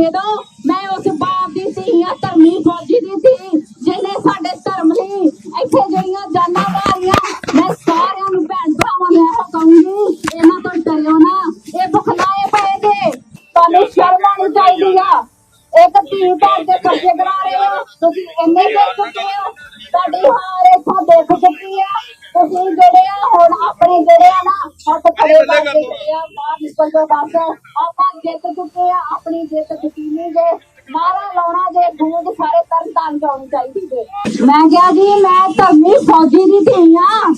ਦੇ ਮੈਂ ਉਸ ਬਾਪ ਦੀ ਸੀ ਆ ਧਰਮੀ ਫੌਜੀ ਦੀ ਸੀ ਜਿਹਨੇ ਸਾਡੇ ਧਰਮ ਲਈ ਇੱਥੇ ਜਿਹੜੀਆਂ ਜਾਨਾਂ ਮਾਰੀਆਂ, ਮੈਂ ਸਾਰਿਆਂ ਨੂੰ ਭੈਣ ਭਰਾਵਾਂ ਨੂੰ ਇਹੋ ਇਹਨਾਂ ਤੋਂ ਡਰਿਓ ਨਾ। ਇਹ ਬੁਖਲਾਏ ਪਏ ਨੇ। ਤੁਹਾਨੂੰ ਸ਼ਰਮ ਆਉਣੀ ਚਾਹੀਦੀ ਆ। ਇੱਕ ਧੀ ਭੈਣ ਦੇ ਖਰਚੇ ਕਰਾ ਰਹੇ ਹੋ। ਤੁਸੀਂ ਇੰਨੇ ਦੇਖ ਚੁੱਕੇ ਹੋ। ਤੁਹਾਡੀ ਹਾਰ ਇੱਥੋਂ ਦੇਖ ਚੁੱਕੀ ਆ। ਤੁਸੀਂ ਜਿਹੜੇ ਆ ਬਾਹਰ ਨਿਕਲ ਬਸ ਆਪਾਂ ਜਿੱਤ ਚੁੱਕੇ ਆ ਆਪਣੀ ਜਿੱਤ ਯਕੀਨੀ ਜੇ। ਨਾਰਾ ਲਾਉਣਾ ਜੇ ਸਾਰੇ ਤਰਨ ਤਾਰਨ ਜਾਣੀ ਚਾਹੀਦੀ ਜੇ। ਮੈਂ ਕਿਹਾ ਜੀ ਮੈਂ ਧਰਮੀ ਫੌਜੀ ਦੀ ਧੀ ਆ।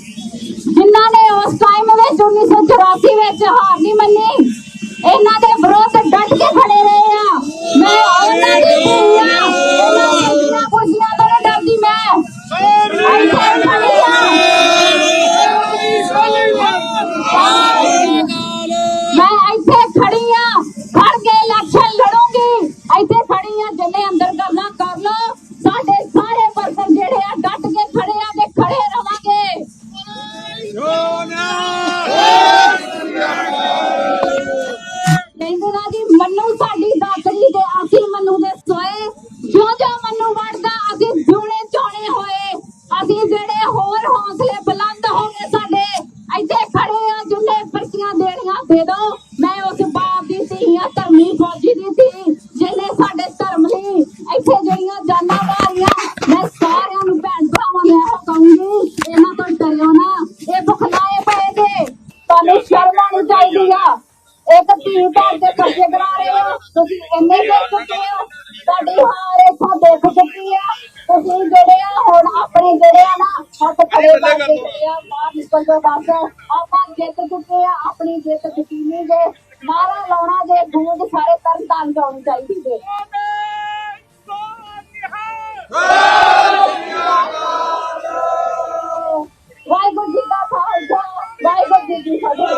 ਜਿਨ੍ਹਾਂ ਨੇ ਉਸ ਟਾਈਮ ਵਿੱਚ 1984 ਵਿੱਚ ਹਾਰ ਨਹੀਂ ਮੰਨੀ ਕਹਿੰਦੇ ਨਾ ਜੀ ਸਾਡੀ ਤੁਹਾਨੂੰ ਚਾਹੀਦੀ ਆ। ਇੱਕ ਧੀ ਭੈਣ ਦੇ ਖਰਚੇ ਕਰਾ ਰਹੇ ਹੋ। ਤੁਸੀਂ ਇੰਨੇ ਦੇਖ ਚੁੱਕੇ ਹੋ। ਸਾਡੀ ਹਾਰ ਇੱਥੋਂ ਦੇਖ ਚੁੱਕੀ ਆ। ਤੁਸੀਂ ਜਿਹੜੇ ਆ ਹੁਣ ਆਪਣੇ ਜਿਹੜੇ ਆ ਨਾ ਹੱਥ ਖੜੇ ਕਰਕੇ ਜਿਹੜੇ ਆ। ਬਾਹਰ ਨਿਕਲ ਕੇ ਬਸ। ਆਪਾਂ ਜਿੱਤ ਚੁੱਕੇ ਆ। ਆਪਣੀ ਜਿੱਤ ਯਕੀਨੀ ਦੇ। ਨਾਰਾ ਲਾਉਣਾ ਜੇ ਦੂਰ ਸਾਰੇ ਤਨ ਤਨ ਜਾਉਣੀ ਚਾਹੀਦੀ ਜੇ। ਵਾਹਿਗੁਰੂ ਜੀ ਦਾ ਖਾਲਸਾ। ਵਾਹਿਗੁਰੂ ਜੀ ਦੀ ਫਤਿਹ।